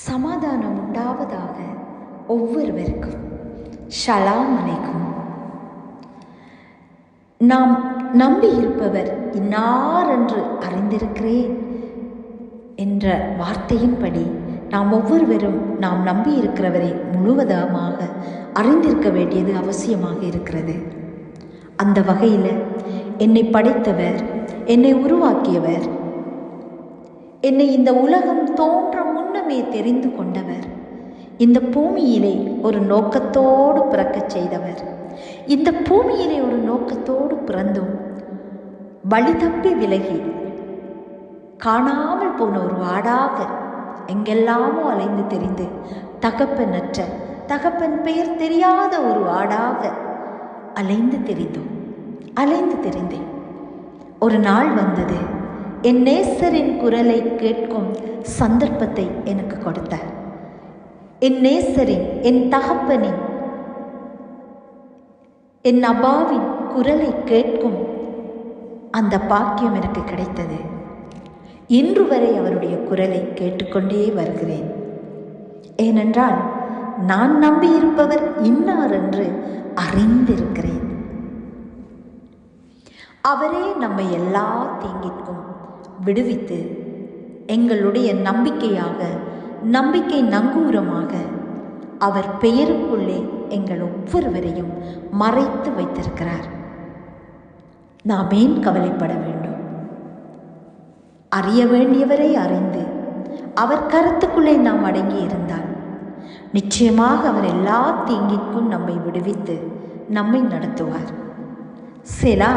சமாதானம் உண்டாவதாக ஒவ்வொருவருக்கும் ஷலாம் அலைக்கும். நாம் நம்பி இருப்பவர் இன்னார் என்று அறிந்திருக்கிறேன் என்ற வார்த்தையின்படி நாம் ஒவ்வொருவரும் நாம் நம்பி இருக்கிறவரை முழுவதமாக அறிந்திருக்க வேண்டியது அவசியமாக இருக்கிறது. அந்த வகையில் என்னை படைத்தவர் என்னை உருவாக்கியவர் என்னை இந்த உலகம் தோன்றும் முன்னமே தெரிந்து கொண்டவர். இந்த பூமியிலே ஒரு நோக்கத்தோடு பிறக்கச் செய்தவர். இந்த பூமியிலே ஒரு நோக்கத்தோடு பிறந்தும் வழி தப்பி விலகி காணாமல் போன ஒரு வாடாக எங்கெல்லாமோ அலைந்து தெரிந்து தகப்பனற்ற தகப்பன் பெயர் தெரியாத ஒரு வாடாக அலைந்து தெரிந்தோம் அலைந்து தெரிந்தேன். ஒரு நாள் வந்தது. என் நேசரின் குரலை கேட்கும் சந்தர்ப்பத்தை எனக்கு கொடுத்தார் என் நேசரின் என் தகப்பனின் என் அப்பாவின் குரலை கேட்கும் அந்த பாக்கியம் எனக்கு கிடைத்தது. இன்று வரை அவருடைய குரலை கேட்டுக்கொண்டே வருகிறேன். ஏனென்றால் நான் நம்பியிருப்பவர் இன்னார் என்று அறிந்திருக்கிறேன். அவரே நம்மை எல்லா தீங்கிற்கும் விடுவித்து எங்களுடைய நம்பிக்கையாக நம்பிக்கை நங்கூரமாக அவர் பெயருக்குள்ளே எங்கள் ஒவ்வொருவரையும் மறைத்து வைத்திருக்கிறார். நாம் ஏன் கவலைப்பட வேண்டும்? அறிய வேண்டியவரை அறிந்து அவர் கருத்துக்குள்ளே நாம் அடங்கி இருந்தால் நிச்சயமாக அவர் எல்லா தீங்கிற்கும் நம்மை விடுவித்து நம்மை நடத்துவார். செலா!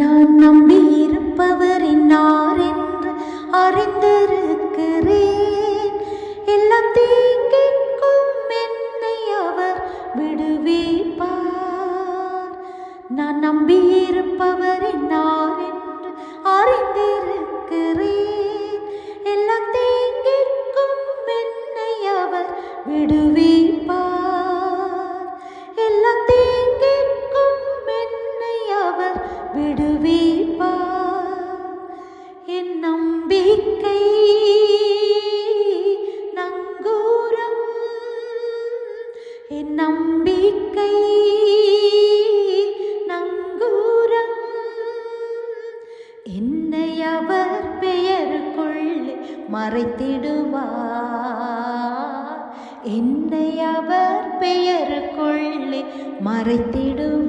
நான் நம்பி மறைத்திடுவார்.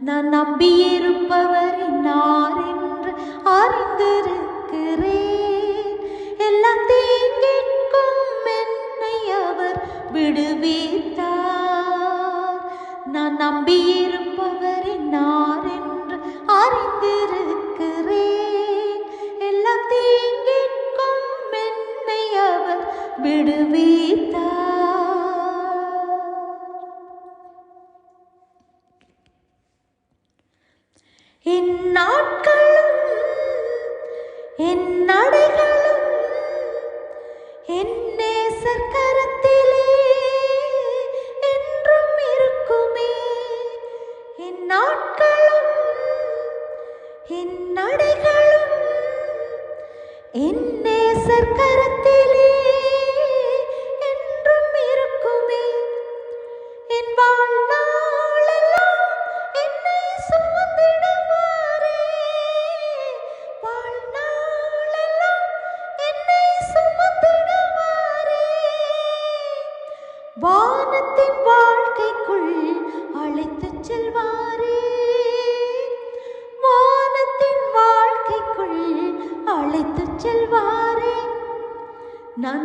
நான் நம்பியிருப்பவர் நார் என்று அறிந்திருக்கிறேன். எல்லா தீங்கிற்கும் என்னை அவர் விடுவித்தார். நான் நம்பியிருப்பவர் நாட்களும் என் நடைகளும் என் நேசர் கரத்திலே என்றும் இருக்குமே. என் நாட்களும் என் நடைகளும் என் நேசர்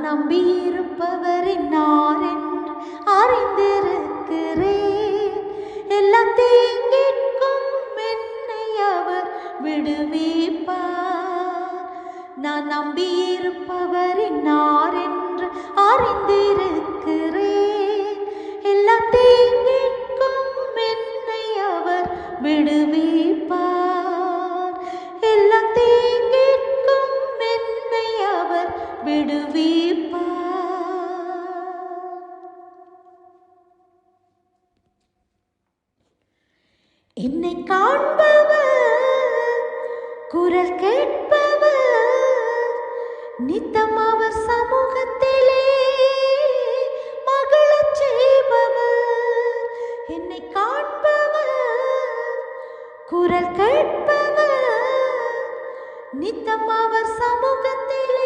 நம்பியிருப்பவரின் நாரின் என்னை காண்பவர் குரல் கேட்பவர் நித்தம் அவர் சமூகத்திலே மகளச் செய்பவர். என்னை காண்பவர் குரல் கேட்பவர் நித்தம் அவர் சமூகத்திலே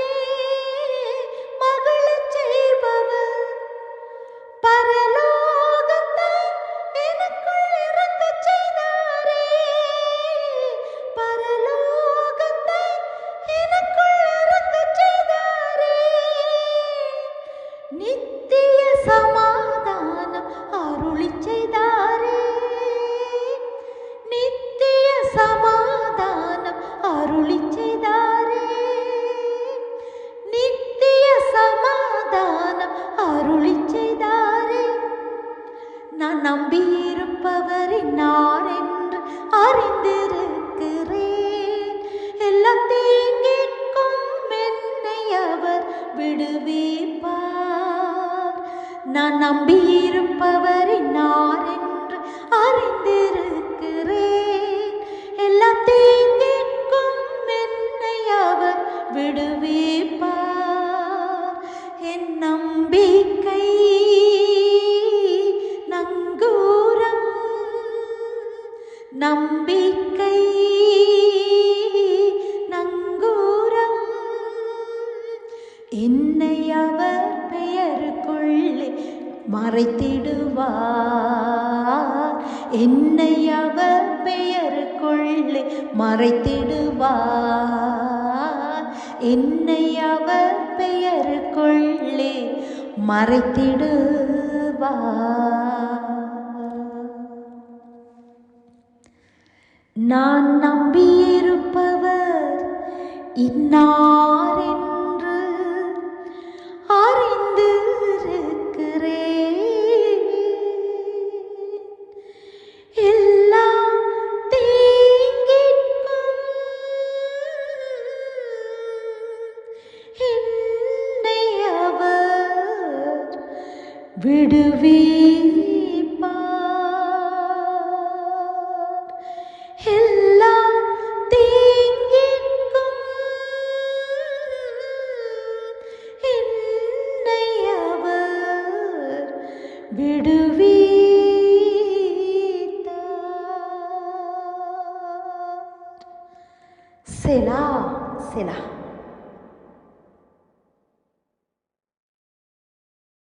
நான் நம்பியிருப்பவரின் நார் என்று அறிந்திருக்கிறேன். எல்லாம் தீங்கிற்கும் என்னை அவர் விடுவிப்பார். நான் நம்பியிருப்பவரின் நார் என்று அறிந்திருக்கிறேன். மறைத்திடுவார். என்னை அவர் பெயருக்குள்ளே மறைத்திடுவார். என்னை அவர் பெயருக்குள்ளே மறைத்திடுவார். நான் நம்பியிருப்பவர் இன்னார் விடுவிப்பார் எல்லா செலா செலா